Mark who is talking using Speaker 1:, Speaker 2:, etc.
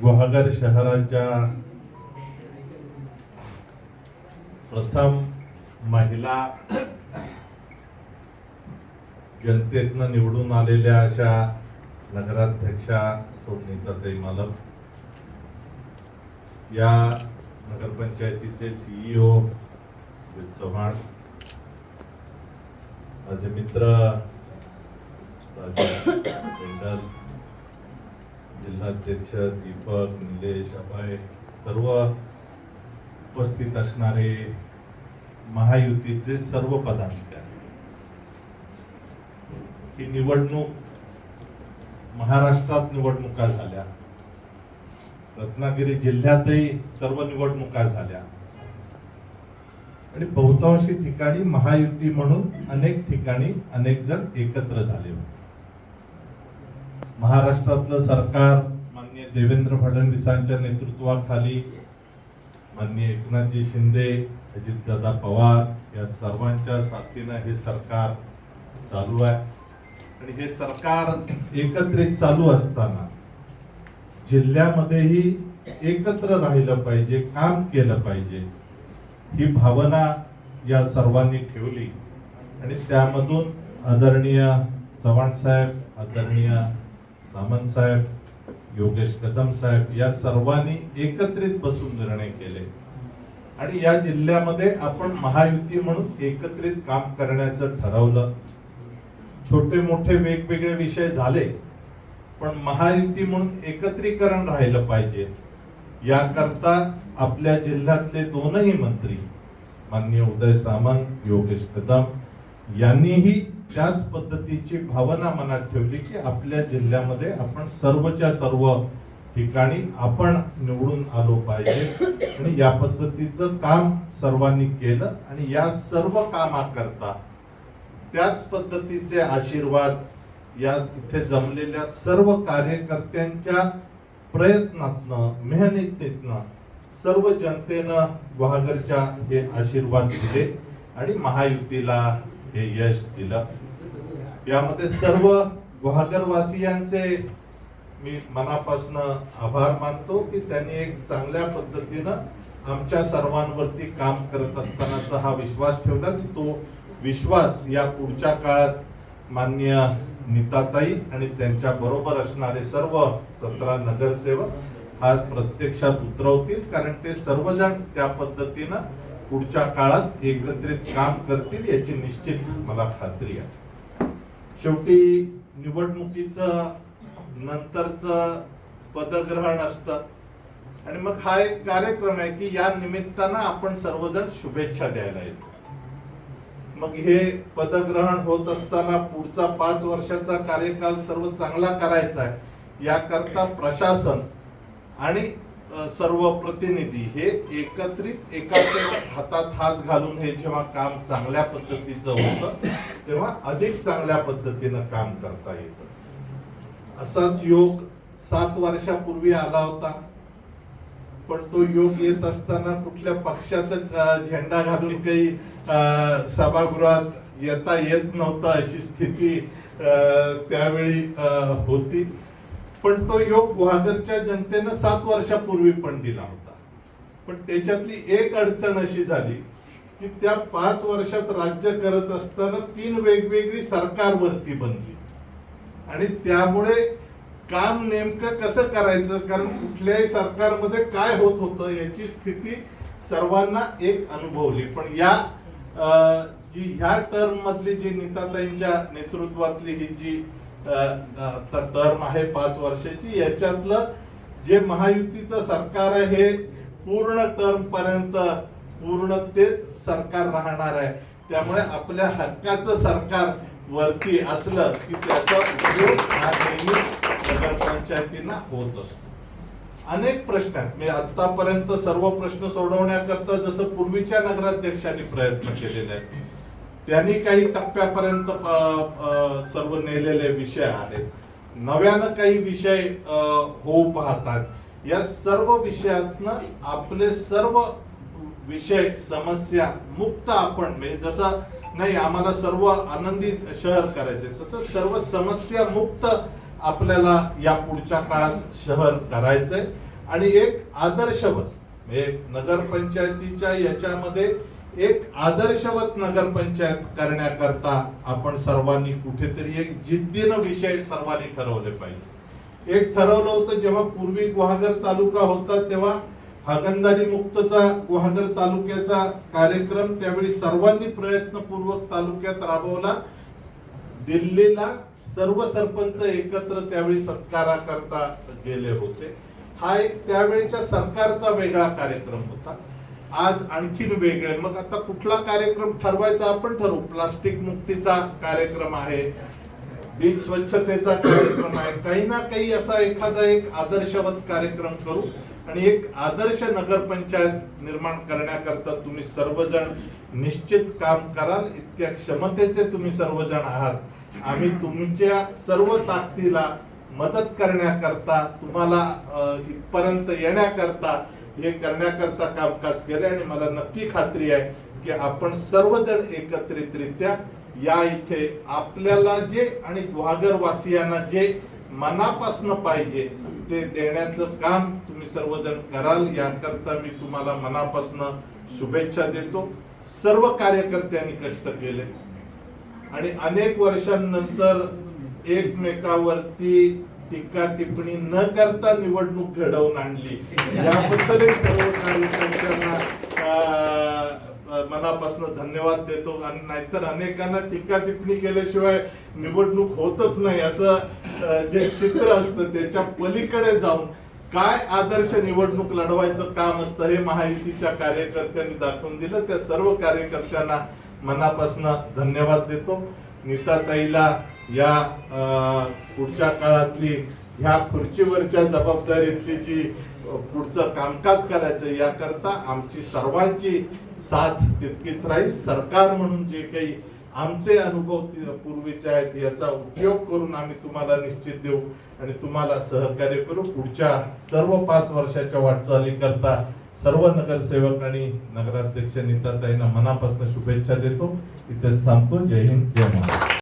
Speaker 1: गुहागर शहराच्या प्रथम महिला जनतेतनं निवडून आलेल्या अशा नगराध्यक्षा ते मालक. या नगरपंचायतीचे सीईओ सुरेश चव्हाण. माझे मित्र राजेश जिल्हाध्यक्ष दीपक निलेश अभय सर्व उपस्थित असणारे महायुतीचे सर्व पदाधिकारी. ही निवडणूक महाराष्ट्रात निवडणुका झाल्या. रत्नागिरी जिल्ह्यातही सर्व निवडणुका झाल्या. आणि बहुतांशी ठिकाणी महायुती म्हणून अनेक ठिकाणी अनेक जण एकत्र झाले होते. महाराष्ट्रातलं सरकार माननीय देवेंद्र फडणवीसांच्या नेतृत्वाखाली माननीय एकनाथजी शिंदे अजितदादा पवार या सर्वांच्या साथीनं हे सरकार चालू आहे. आणि हे सरकार एकत्रित चालू असताना जिल्ह्यामध्येही एकत्र राहिलं पाहिजे काम केलं पाहिजे ही भावना या सर्वांनी ठेवली. आणि त्यामधून आदरणीय चव्हाण साहेब आदरणीय सामंत साहेब योगेश कदम साहेब या सर्वांनी एकत्रित बसून निर्णय केले. आणि या जिल्ह्यामध्ये आपण महायुती म्हणून एकत्रित काम करण्याचं ठरवलं. छोटे मोठे वेगवेगळे विषय झाले पण महायुती म्हणून एकत्रीकरण राहिलं पाहिजे. याकरता आपल्या जिल्ह्यातले दोनही मंत्री माननीय उदय सामंत योगेश कदम यांनीही त्याच पद्धतीची भावना मनात ठेवली की आपल्या जिल्ह्यामध्ये आपण सर्वच्या सर्व ठिकाणी आपण निवडून आलो पाहिजे. आणि या पद्धतीचं काम सर्वांनी केलं आणि या सर्व कामाकरता त्याच पद्धतीचे आशीर्वाद या इथे जमलेल्या सर्व कार्यकर्त्यांच्या प्रयत्नातनं मेहनतीतनं सर्व जनतेनं गुहागरच्या हे आशीर्वाद दिले आणि महायुतीला हे यश दिलं. यामध्ये सर्व गुहागरवासियांचे मी मनापासून आभार मानतो की त्यांनी एक चांगल्या पद्धतीनं आमच्या सर्वांवरती काम करत असतानाचा हा विश्वास ठेवला की तो विश्वास या पुढच्या काळात मान्य नीताताई आणि त्यांच्या बरोबर असणारे सर्व सतरा नगरसेवक हा प्रत्यक्षात उतरवतील कारण ते सर्वजण त्या पद्धतीनं पुढच्या काळात एकत्रित काम करतील याची निश्चित मला खात्री आहे. शेवटी निवडणुकीचं नंतरचं पदग्रहण असतं. आणि मग हा एक कार्यक्रम आहे की या निमित्तानं आपण सर्वजण शुभेच्छा द्यायला येतो. मग हे पदग्रहण होत असताना पुढचा पाच वर्षाचा कार्यकाल सर्व चांगला करायचा आहे. याकरता प्रशासन आणि सर्व प्रतिनिधी हे एकत्रित एकाच हातात हात घालून हे जेव्हा काम चांगल्या पद्धतीचं होतं तेव्हा अधिक चांगल्या पद्धतीनं काम करता येतं. असाच योग सात वर्षापूर्वी आला होता. पण तो योग येत असताना कुठल्या पक्षाचा झेंडा घालून काही सभागृहात येता येत नव्हतं अशी स्थिती त्यावेळी होती. पण तो योग गुहागरच्या जनतेनं सात वर्षापूर्वी पण दिला होता. पण त्याच्यातली एक अडचण अशी झाली की त्या पाच वर्षात राज्य करत असताना तीन वेगवेगळी सरकारवरती बनली. आणि त्यामुळे काम नेमकं कसं करायचं कारण कुठल्याही सरकारमध्ये काय होत होतं याची स्थिती सर्वांना एक अनुभवली. पण या अं, जी ह्या टर्म मधली जी नीताताईंच्या नेतृत्वातली ही जी टर्म आहे पाच वर्षाची. याच्यातलं जे महायुतीचं सरकार आहे हे पूर्ण टर्म पर्यंत पूर्ण तेच सरकार राहणार आहे. त्यामुळे आपल्या हक्काचं सरकार वरती असलं की त्याचा उपयोग हा नेहमी नगरपंचायतींना होत असतो. अनेक प्रश्न आहेत. म्हणजे आतापर्यंत सर्व प्रश्न सोडवण्याकरता जसं पूर्वीच्या नगराध्यक्षांनी प्रयत्न केलेले आहेत त्यांनी काही टप्प्यापर्यंत सर्व नेलेले विषय आहेत. नव्यानं काही विषय होऊ पाहतात. या सर्व विषयातनं आपले सर्व विषय समस्या मुक्त आपण म्हणजे जसं नाही आम्हाला सर्व आनंदी शहर करायचे तसं सर्व समस्या मुक्त आपल्याला या पुढच्या काळात शहर करायचंय. आणि एक आदर्शवत म्हणजे नगरपंचायतीच्या याच्यामध्ये एक आदर्शवत नगरपंचायत करण्याकरता आपण सर्वांनी कुठेतरी एक जिद्दीनं विषय सर्वांनी ठरवले पाहिजे. एक ठरवलं होतं जेव्हा पूर्वी गुहागर तालुका होता तेव्हा हगंदारी मुक्तचा गुहागर तालुक्याचा कार्यक्रम त्यावेळी सर्वांनी प्रयत्नपूर्वक तालुक्यात राबवला. दिल्लीला सर्व सरपंच एकत्र त्यावेळी सत्काराकरता गेले होते. हा एक त्यावेळेच्या सरकारचा वेगळा कार्यक्रम होता. आज आणखीन वेगळे. मग आता कुठला कार्यक्रम ठरवायचा? आपण ठरवू. प्लास्टिक मुक्तीचा कार्यक्रम आहे. बीच स्वच्छतेचा कार्यक्रम आहे. काही ना काही असा एखादा एक आदर्शवत कार्यक्रम करू आणि एक आदर्श नगरपंचायत निर्माण करण्याकरता तुम्ही सर्वजण निश्चित काम कराल. इतक्या क्षमतेचे तुम्ही सर्वजण आहात. आम्ही तुमच्या सर्व ताकदीला मदत करण्याकरता तुम्हाला इथपर्यंत येण्याकरता हे करण्याकरता कामकाज केले आणि मला नक्की खात्री आहे की आपण सर्वजण एकत्रितरित्या या इथे आपल्याला जे आणि द्वागरवासियांना जे मनापासनं पाहिजे ते देण्याचं काम तुम्ही सर्वजण कराल. याकरता मी तुम्हाला मनापासनं शुभेच्छा देतो. सर्व कार्यकर्त्यांनी कष्ट केले. आणि अनेक वर्षांनंतर एकमेकावरती टीका टिप्पणी न करता निवडणूक घडवून आणली. याबद्दल सर्व कार्यकर्त्यांना मनापासून धन्यवाद देतो. आणि नाहीतर अनेकांना टीका टिप्पणी केल्याशिवाय निवडणूक होतच नाही असं जे चित्र असतं त्याच्या पलीकडे जाऊन काय आदर्श निवडणूक लढवायचं काम असतं हे महायुतीच्या कार्यकर्त्यांनी दाखवून दिलं. त्या सर्व कार्यकर्त्यांना मनापासून धन्यवाद देतो. नीताताईला या पुढच्या काळातली ह्या खुर्चीवरच्या जबाबदारीतली जी पुढचं कामकाज करायचं याकरता आमची सर्वांची साथ तितकीच राहील. सरकार म्हणून जे काही आमचे अनुभव पूर्वीचे आहेत याचा उपयोग करून आम्ही तुम्हाला निश्चित देऊ आणि तुम्हाला सहकार्य करू. पुढच्या सर्व पाच वर्षाच्या वाटचालीकरता सर्व नगरसेवक आणि नगराध्यक्ष नीताताईंना मनापासून शुभेच्छा देतो. इथेच थांबतो. जय हिंद जय महाराष्ट्र.